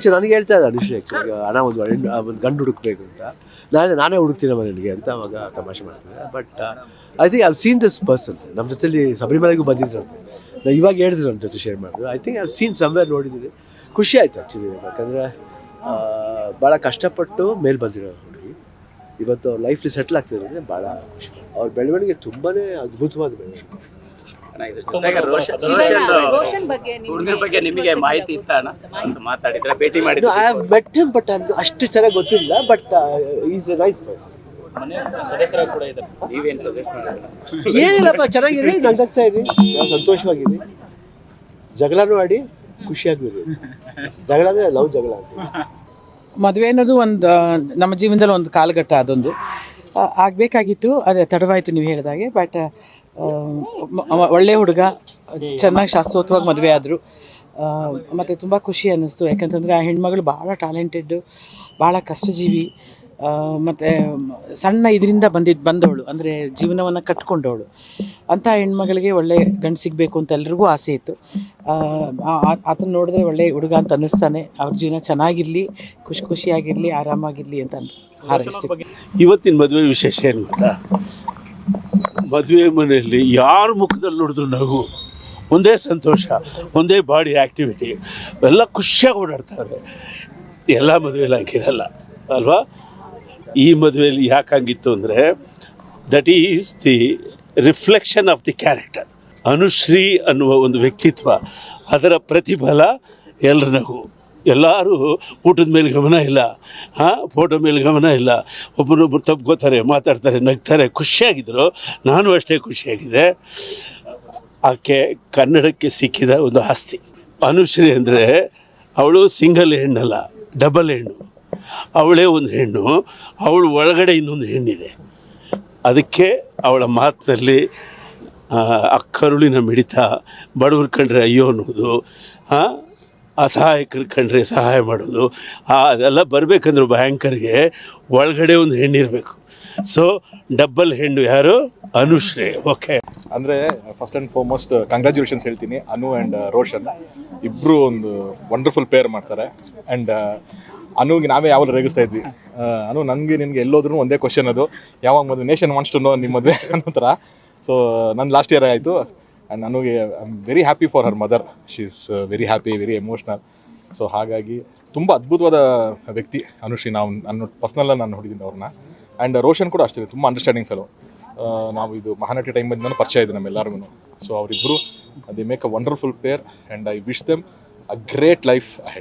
Actually ನನಗೆ ಹೇಳ್ತಾ ಇದ್ದ ಅಭಿಷೇಕ್, ಈಗ ಹಣ ಒಂದು ಒಂದು ಗಂಡು ಹುಡುಕ್ಬೇಕು ಅಂತ. ನಾನೇ ನಾನೇ ಹುಡುಕ್ತೀನಮ್ಮ ನನಗೆ ಅಂತ ಅವಾಗ ತಮಾಷೆ ಮಾಡ್ತಿದ್ದೆ but I think I've seen this person ನಮ್ಮ ಜೊತೆಲಿ ಶಬರಿಮಲೆಗೂ ಬಂದಿದ್ರು ಅಂತ. ನಾ ಇವಾಗ ಹೇಳಿದ್ರು ನನ್ನ ಜೊತೆ ಶೇರ್ ಮಾಡಿದ್ರು I think I've seen somewhere ನೋಡಿದ್ದೀನಿ ಖುಷಿ ಆಯಿತು ಆ್ಯಕ್ಚುಲಿ ಯಾಕಂದರೆ ಭಾಳ ಕಷ್ಟಪಟ್ಟು ಮೇಲೆ ಬಂದಿರೋ ಹುಡುಗಿ. ಇವತ್ತು ಅವ್ರ ಲೈಫ್ಲಿ ಸೆಟ್ಲ್ ಆಗ್ತಿರೋದ್ರೆ ಭಾಳ ಖುಷಿ. ಅವ್ರ ಬೆಳವಣಿಗೆ ತುಂಬಾ ಅದ್ಭುತವಾದ ಬೆಳವಣಿಗೆ. ಬಗ್ಗೆ ನಿಮ್ಗೆ ಹುಡುಗರ ಬಗ್ಗೆ ನಿಮಗೆ ಮಾಹಿತಿ ಇತ್ತ ಅಣ್ಣ? ಅಂತ ಮಾತಾಡಿದ್ರೆ ಭೇಟಿ ಐ ಮಾಡಿದ್ರೆ ಹ್ಯಾವ್ ಮೆಟ್ ಹಿಮ್ ಬಟ್ ಅಷ್ಟು ಚೆನ್ನಾಗಿ ಗೊತ್ತಿಲ್ಲ but is a nice person ನೀವೇನ್ ಸಜೆಸ್ಟ್ ಮಾಡಿದ್ರೆ? ಏನಿಲ್ಲಪ್ಪ ಚೆನ್ನಾಗಿರಿ ನಂಗಾಗ್ತಾ ಇರಿ ನಾವು ಸಂತೋಷವಾಗಿರಿ ಜಗಳನೂ ಆಡಿ ಖುಷಿಯಾಗಿರಿ ಜಗಳ ಅಂದ್ರೆ ಲವ್ ಜಗಳ ಅಂತ. ಮದುವೆ ಅನ್ನೋದು ಒಂದು ನಮ್ಮ ಜೀವನದಲ್ಲಿ ಒಂದು ಕಾಲಘಟ್ಟ ಅದೊಂದು. ಆ, ಆಗ್ಬೇಕಾಗಿತ್ತು, ಅದೇ ತಡವಾಯಿತು ನೀವು ಹೇಳಿದಾಗೆ ಬಟ್ ಒಳ್ಳೆ ಹುಡುಗ, ಚೆನ್ನಾಗಿ ಶಾಸ್ತ್ರೋತ್ವಾಗಿ ಮದುವೆ ಆದರು. ಮತ್ತು ತುಂಬ ಖುಷಿ ಅನ್ನಿಸ್ತು. ಯಾಕಂತಂದರೆ ಆ ಹೆಣ್ಮಗಳು ಭಾಳ ಟ್ಯಾಲೆಂಟೆಡ್ಡು ಭಾಳ ಕಷ್ಟಜೀವಿ. ಮತ್ತು, ಸಣ್ಣ ಇದರಿಂದ ಬಂದಿದ್ದು ಬಂದವಳು, ಅಂದರೆ ಜೀವನವನ್ನು ಕಟ್ಕೊಂಡವಳು. ಅಂಥ ಹೆಣ್ಮಗಳಿಗೆ ಒಳ್ಳೆ ಗಂಡು ಸಿಗಬೇಕು ಅಂತ ಎಲ್ರಿಗೂ ಆಸೆ ಇತ್ತು. ಆತನ ನೋಡಿದ್ರೆ ಒಳ್ಳೆ ಹುಡುಗ ಅಂತ ಅನ್ನಿಸ್ತಾನೆ. ಅವ್ರ ಜೀವನ ಚೆನ್ನಾಗಿರಲಿ, ಖುಷಿ ಖುಷಿಯಾಗಿರಲಿ, ಆರಾಮಾಗಿರಲಿ ಅಂತ ಹಾರೈಸ್ತೀವಿ ಇವತ್ತಿನ ಮದುವೆ ವಿಶೇಷ ಏನು ಗೊತ್ತಾ? ಮದುವೆ ಮನೆಯಲ್ಲಿ ಯಾರ ಮುಖದಲ್ಲಿ ನೋಡಿದ್ರು ನಗು? ಒಂದೇ ಸಂತೋಷ, ಒಂದೇ ಬಾಡಿ ಆ್ಯಕ್ಟಿವಿಟಿ ಎಲ್ಲ ಖುಷಿಯಾಗಿ ಓಡಾಡ್ತಾರೆ. ಎಲ್ಲ ಮದುವೆಯಲ್ಲಿ ಹಂಗಿರಲ್ಲ, ಅಲ್ವಾ? ಈ ಮದುವೆಯಲ್ಲಿ ಯಾಕೆ ಅಂದರೆ that is the reflection of the character Anushree ಅನ್ನುವ ಒಂದು ವ್ಯಕ್ತಿತ್ವ, ಅದರ ಪ್ರತಿಫಲ ಎಲ್ಲರ ನಗು ಎಲ್ಲರೂ ಊಟದ ಮೇಲೆ ಗಮನ ಇಲ್ಲ, ಹಾಂ ಫೋಟೋ ಮೇಲೆ ಗಮನ ಇಲ್ಲ. ಒಬ್ಬರೊಬ್ಬರು ತಪ್ಕೋತಾರೆ ಮಾತಾಡ್ತಾರೆ, ನಗ್ತಾರೆ ಖುಷಿಯಾಗಿದ್ದರು ನಾನು ಅಷ್ಟೇ ಖುಷಿಯಾಗಿದೆ. ಆಕೆ ಕನ್ನಡಕ್ಕೆ ಸಿಕ್ಕಿದ ಒಂದು ಆಸ್ತಿ. ಅನುಶ್ರೀ ಅಂದರೆ ಅವಳು ಸಿಂಗಲ್ ಹೆಣ್ಣಲ್ಲ ಡಬಲ್ ಹೆಣ್ಣು. ಅವಳೇ ಒಂದು ಹೆಣ್ಣು, ಅವಳು ಒಳಗಡೆ ಇನ್ನೊಂದು ಹೆಣ್ಣಿದೆ. ಅದಕ್ಕೆ ಅವಳ ಮಾತಿನಲ್ಲಿ ಅಕ್ಕರುಳಿನ ಮಿಡಿತ ಬಡವ್ರು ಕಂಡ್ರೆ ಅಯ್ಯೋ ಅನ್ನೋದು ಅಸಹಾಯಕರು ಕಂಡ್ರೆ ಸಹಾಯ ಮಾಡೋದು ಅದೆಲ್ಲ ಬರಬೇಕಂದ್ರೆ ಭಯಂಕರಿಗೆ ಒಳಗಡೆ ಒಂದು ಹೆಣ್ಣಿರಬೇಕು. ಸೊ ಡಬ್ಬಲ್ ಹೆಣ್ಣು ಯಾರು? ಅನುಶ್ರೀ. ಓಕೆ ಅಂದರೆ ಫಸ್ಟ್ ಆ್ಯಂಡ್ ಫಾರ್ಮೋಸ್ಟ್ ಕಂಗ್ರ್ಯಾಚುಲೇಷನ್ಸ್ ಹೇಳ್ತೀನಿ. ಅನು ಆ್ಯಂಡ್ ರೋಷನ್ ಇಬ್ಬರು ಒಂದು ವಂಡರ್ಫುಲ್ ಪೇರ್ ಮಾಡ್ತಾರೆ. ಆ್ಯಂಡ್ ಅನುಗೆ ನಾವೇ ಯಾವಾಗ ರೇಗಿಸ್ತಾ ಇದ್ವಿ. ಅನು ನನಗೆ ನಿನಗೆ ಎಲ್ಲೋದ್ರೂ ಒಂದೇ ಕ್ವಶನ್ ಅದು. ಯಾವಾಗ ಮದುವೆ? ನೇಷನ್ ವಾಂಟ್ಸ್ ಟು ನೋ ನಿಮ್ಮ ಮದುವೆ ಅನ್ನೋ ಸೊ ನನ್ನ ಲಾಸ್ಟ್ ಇಯರ್ ಆಯಿತು. ಆ್ಯಂಡ್ ನನಗೆ I am very happy for her mother she is very happy very emotional so ಹಾಗಾಗಿ ತುಂಬ ಅದ್ಭುತವಾದ ವ್ಯಕ್ತಿ ಅನುಶ್ರೀ. ನಾವು ನನ್ನ ಪರ್ಸ್ನಲ್ಲ ನಾನು ನೋಡಿದ್ದೀನಿ ಅವ್ರನ್ನ. ಆ್ಯಂಡ್ ರೋಷನ್ ಕೂಡ ಅಷ್ಟೇ, ತುಂಬ ಅಂಡರ್ಸ್ಟ್ಯಾಂಡಿಂಗ್ ಫೆಲೋ ನಾವು ಇದು ಮಹಾನಟಿ ಟೈಮಿಂದ ಪರಿಚಯ ಇದೆ ನಮ್ಮೆಲ್ಲರಿಗೂ ಸೊ ಅವರಿಬ್ಬರು they make a wonderful pair and I wish them a great life ahead